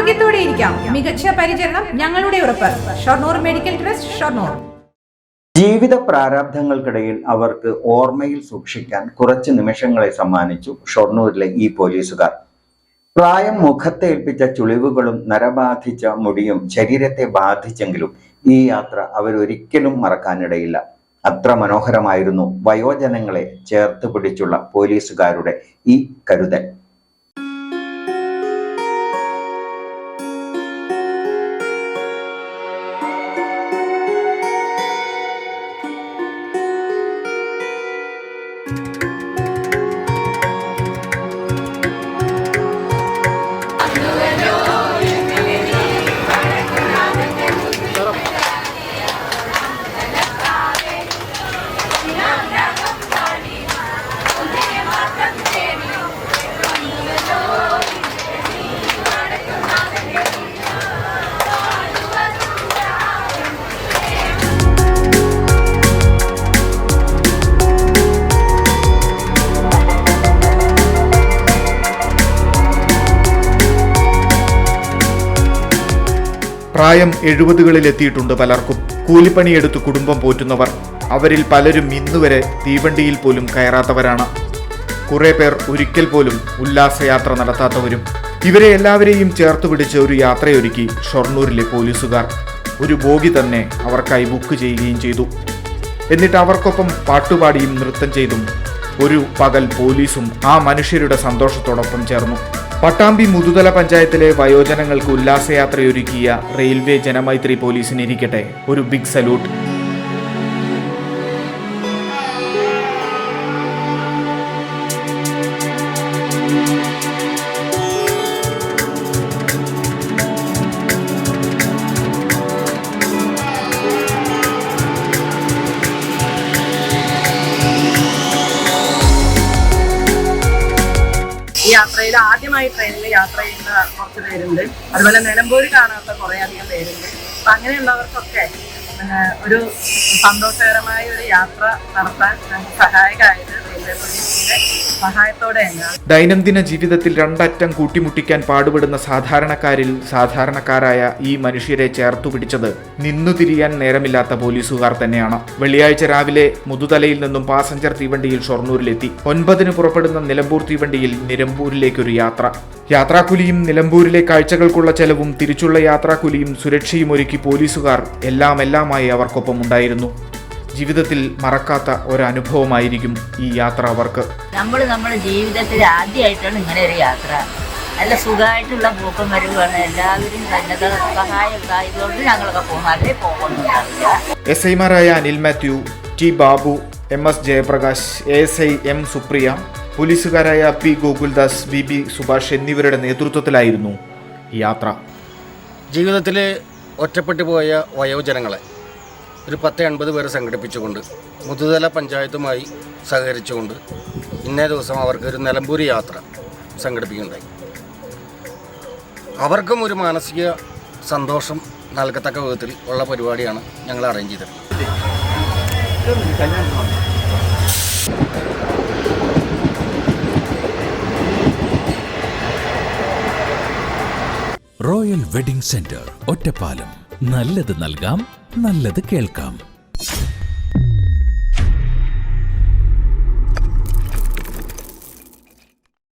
ആരോഗ്യത്തോടെ ഇരിക്കാം. മികച്ച പരിചരണം ഞങ്ങളുടെ ഉറപ്പ്. Shoranur medical trust Shoranur. ജീവിത പ്രാരാബ്ധങ്ങൾക്കിടയിൽ അവർക്ക് ഓർമ്മയിൽ സൂക്ഷിക്കാൻ കുറച്ച് നിമിഷങ്ങളെ സമ്മാനിച്ചു ഷൊർണൂരിലെ ഈ പോലീസുകാർ. പ്രായം മുഖത്തേൽപ്പിച്ച ചുളിവുകളും നരബാധിച്ച മുടിയും ശരീരത്തെ ബാധിച്ചെങ്കിലും ഈ യാത്ര അവരൊരിക്കലും മറക്കാനിടയില്ല. അത്ര മനോഹരമായിരുന്നു വയോജനങ്ങളെ ചേർത്ത് പിടിച്ചുള്ള പോലീസുകാരുടെ ഈ കരുതൽ. പ്രായം എഴുപതുകളിലെത്തിയിട്ടുണ്ട് പലർക്കും. കൂലിപ്പണിയെടുത്ത് കുടുംബം പോറ്റുന്നവർ. അവരിൽ പലരും ഇന്നുവരെ തീവണ്ടിയിൽ പോലും കയറാത്തവരാണ്. കുറെ പേർ ഒരിക്കൽ പോലും ഉല്ലാസയാത്ര നടത്താത്തവരും. ഇവരെ എല്ലാവരെയും ചേർത്ത് പിടിച്ച് ഒരു യാത്രയൊരുക്കി ഷൊർണൂരിലെ പോലീസുകാർ. ഒരു ബോഗി തന്നെ അവർക്കായി ബുക്ക് ചെയ്യുകയും ചെയ്തു. എന്നിട്ട് അവർക്കൊപ്പം പാട്ടുപാടിയും നൃത്തം ചെയ്തും ഒരു പകൽ പോലീസും ആ മനുഷ്യരുടെ സന്തോഷത്തോടൊപ്പം ചേർന്നു. പട്ടാമ്പി മുതുതല പഞ്ചായത്തിലെ വയോജനങ്ങൾക്ക് ഉല്ലാസയാത്രയൊരുക്കിയ റെയിൽവേ ജനമൈത്രി പോലീസിനിരിക്കട്ടെ. ഒരു ബിഗ് സല്യൂട്ട് ഈ യാത്രയിൽ ആദ്യമായി ട്രെയിനിൽ യാത്ര ചെയ്യുന്ന കുറച്ച് പേരുണ്ട്. അതുപോലെ നിലമ്പൂർ കാണാത്ത കുറേ അധികം പേരുണ്ട്. അപ്പൊ അങ്ങനെയുള്ളവർക്കൊക്കെ ഒരു സന്തോഷകരമായ ഒരു യാത്ര നടത്താൻ ഞങ്ങൾക്ക് സഹായകമായത് റെയിൽവേ ദൈനംദിന ജീവിതത്തിൽ രണ്ടറ്റം കൂട്ടിമുട്ടിക്കാൻ പാടുപെടുന്ന സാധാരണക്കാരിൽ സാധാരണക്കാരായ ഈ മനുഷ്യരെ ചേർത്തു പിടിച്ചത് നിന്നു തിരിയാൻ നേരമില്ലാത്ത പോലീസുകാർ തന്നെയാണ്. വെള്ളിയാഴ്ച രാവിലെ മുതുതലയിൽ നിന്നും പാസഞ്ചർ തീവണ്ടിയിൽ ഷൊർണൂരിലെത്തി. ഒൻപതിന് പുറപ്പെടുന്ന നിലമ്പൂർ തീവണ്ടിയിൽ നിലമ്പൂരിലേക്കൊരു യാത്ര. യാത്രാക്കൂലിയും നിലമ്പൂരിലെ കാഴ്ചകൾക്കുള്ള ചെലവും തിരിച്ചുള്ള യാത്രാക്കൂലിയും സുരക്ഷയും ഒരുക്കി പോലീസുകാർ എല്ലാം എല്ലാമായി അവർക്കൊപ്പം ഉണ്ടായിരുന്നു. ജീവിതത്തിൽ മറക്കാത്ത ഒരനുഭവമായിരിക്കും ഈ യാത്ര അവർക്ക് നമ്മൾ നമ്മുടെ ജീവിതത്തിൽ ആദ്യമായിട്ടാണ് ഇങ്ങനെ ഒരു യാത്ര. നല്ല സുഖമായിട്ടുള്ള പൂക്കം വരുവാണ് എല്ലാവരും സന്നദ്ധ സഹായം ഉണ്ടായതുകൊണ്ട് ഞങ്ങളൊക്കെ പോകും അല്ലേ പോകുന്നുണ്ടാവില്ല എസ് ഐമാരായ Anil Mathew T Babu M S Jayaprakash A S I M Supriya പോലീസുകാരായ P Gokuldas B B Subhash എന്നിവരുടെ നേതൃത്വത്തിലായിരുന്നു യാത്ര. ജീവിതത്തിൽ ഒറ്റപ്പെട്ടു പോയ വയോജനങ്ങളെ ഒരു പത്ത് എൺപത് പേര് സംഘടിപ്പിച്ചുകൊണ്ട് മുതുതല പഞ്ചായത്തുമായി സഹകരിച്ചുകൊണ്ട് ഇന്നേ ദിവസം അവർക്ക് ഒരു നിലമ്പൂർ യാത്ര സംഘടിപ്പിക്കുകയുണ്ടായി. അവർക്കും ഒരു മാനസിക സന്തോഷം നൽകത്തക്ക വിധത്തിൽ ഉള്ള പരിപാടിയാണ് ഞങ്ങൾ അറേഞ്ച് ചെയ്തത്. Royal wedding centre Ottapalam. നല്ലത് നൽകാം നല്ലത് കേൾക്കാം.